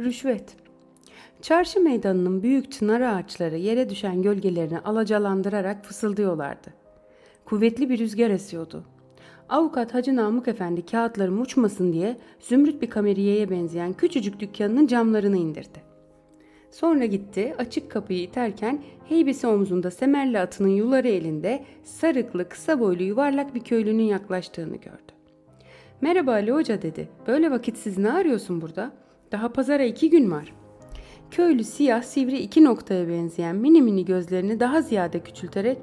Rüşvet. Çarşı meydanının büyük çınar ağaçları yere düşen gölgelerini alacalandırarak fısıldıyorlardı. Kuvvetli bir rüzgar esiyordu. Avukat Hacı Namık Efendi kağıtlarım uçmasın diye zümrüt bir kameriyeye benzeyen küçücük dükkanının camlarını indirdi. Sonra gitti açık kapıyı iterken heybesi omzunda semerli atının yuları elinde sarıklı kısa boylu yuvarlak bir köylünün yaklaştığını gördü. Merhaba Ali Hoca dedi. Böyle vakitsiz ne arıyorsun burada? Daha pazara iki gün var. Köylü siyah sivri iki noktaya benzeyen mini mini gözlerini daha ziyade küçülterek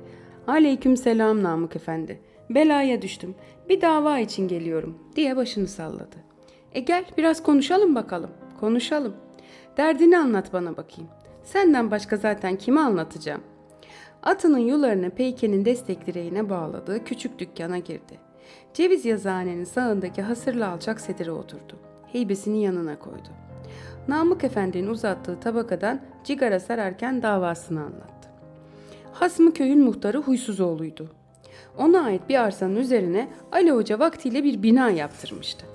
Aleyküm selam Namık Efendi. Belaya düştüm. Bir dava için geliyorum diye başını salladı. E gel biraz konuşalım bakalım. Konuşalım. Derdini anlat bana bakayım. Senden başka zaten kime anlatacağım? Atının yularını peykenin destek direğine bağladığı küçük dükkana girdi. Ceviz yazıhanenin sağındaki hasırlı alçak sedire oturdu. Heybesini yanına koydu. Namık Efendi'nin uzattığı tabakadan cigara sararken davasını anlattı. Hasmı köyün muhtarı Huysuzoğlu'ydu. Ona ait bir arsanın üzerine Ali Hoca vaktiyle bir bina yaptırmıştı.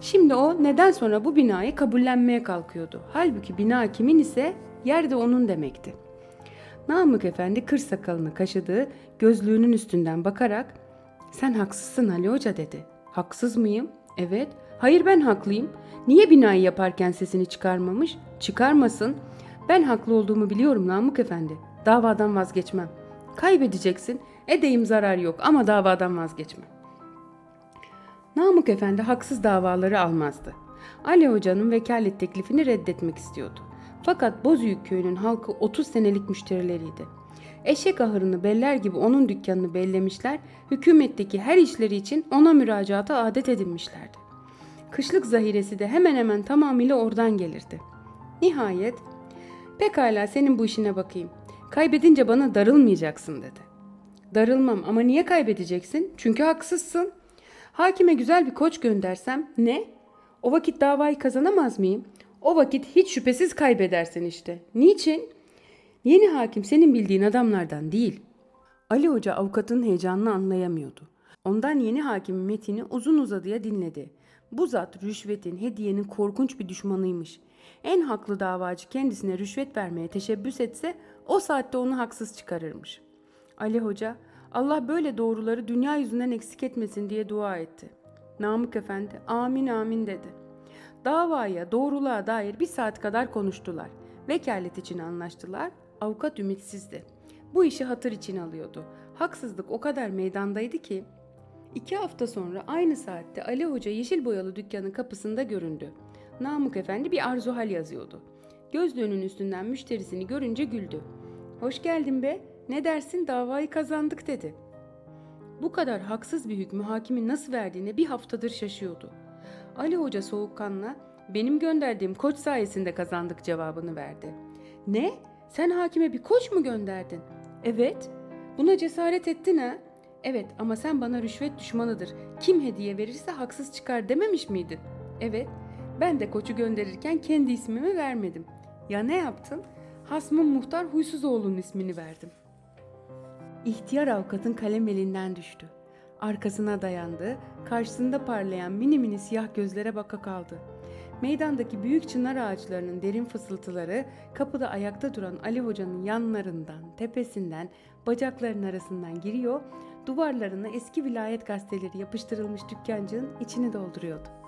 Şimdi o neden sonra bu binayı kabullenmeye kalkıyordu. Halbuki bina kimin ise yer de onun demekti. Namık Efendi kır sakalını kaşıdığı gözlüğünün üstünden bakarak sen haksızsın Ali Hoca dedi. Haksız mıyım? Evet. Hayır ben haklıyım. Niye binayı yaparken sesini çıkarmamış? Çıkarmasın. Ben haklı olduğumu biliyorum Namık Efendi. Davadan vazgeçmem. Kaybedeceksin. Edeyim zarar yok ama davadan vazgeçmem. Namık Efendi haksız davaları almazdı. Ali Hoca'nın vekalet teklifini reddetmek istiyordu. Fakat Bozüyük köyünün halkı 30 senelik müşterileriydi. Eşek ahırını beller gibi onun dükkanını bellemişler, hükümetteki her işleri için ona müracaata adet edinmişlerdi. Kışlık zahiresi de hemen hemen tamamıyla oradan gelirdi. Nihayet, pekala senin bu işine bakayım. Kaybedince bana darılmayacaksın dedi. Darılmam ama niye kaybedeceksin? Çünkü haksızsın. Hakime güzel bir koç göndersem ne? O vakit davayı kazanamaz mıyım? O vakit hiç şüphesiz kaybedersin işte. Niçin? Yeni hakim senin bildiğin adamlardan değil. Ali Hoca avukatın heyecanını anlayamıyordu. Ondan yeni hakimin metini uzun uzadıya dinledi. Bu zat rüşvetin, hediyenin korkunç bir düşmanıymış. En haklı davacı kendisine rüşvet vermeye teşebbüs etse o saatte onu haksız çıkarırmış. Ali Hoca, Allah böyle doğruları dünya yüzünden eksik etmesin diye dua etti. Namık Efendi, amin amin dedi. Davaya, doğruluğa dair bir saat kadar konuştular. Vekalet için anlaştılar. Avukat ümitsizdi. Bu işi hatır için alıyordu. Haksızlık o kadar meydandaydı ki. İki hafta sonra aynı saatte Ali Hoca yeşil boyalı dükkanın kapısında göründü. Namık Efendi bir arzuhal yazıyordu. Gözlüğünün üstünden müşterisini görünce güldü. Hoş geldin be, ne dersin davayı kazandık dedi. Bu kadar haksız bir hükmü hakimin nasıl verdiğine bir haftadır şaşıyordu. Ali Hoca soğukkanla benim gönderdiğim koç sayesinde kazandık cevabını verdi. Ne? Sen hakime bir koç mu gönderdin? Evet. Buna cesaret ettin ha? Evet ama sen bana rüşvet düşmanıdır. Kim hediye verirse haksız çıkar dememiş miydin? Evet. Ben de koçu gönderirken kendi ismimi vermedim. Ya ne yaptın? Hasmın muhtar Huysuzoğlu'nun ismini verdim. İhtiyar avukatın kalem elinden düştü. Arkasına dayandı, karşısında parlayan mini mini siyah gözlere baka kaldı. Meydandaki büyük çınar ağaçlarının derin fısıltıları kapıda ayakta duran Ali Hoca'nın yanlarından, tepesinden, bacaklarının arasından giriyor, duvarlarına eski vilayet gazeteleri yapıştırılmış dükkancığın içini dolduruyordu.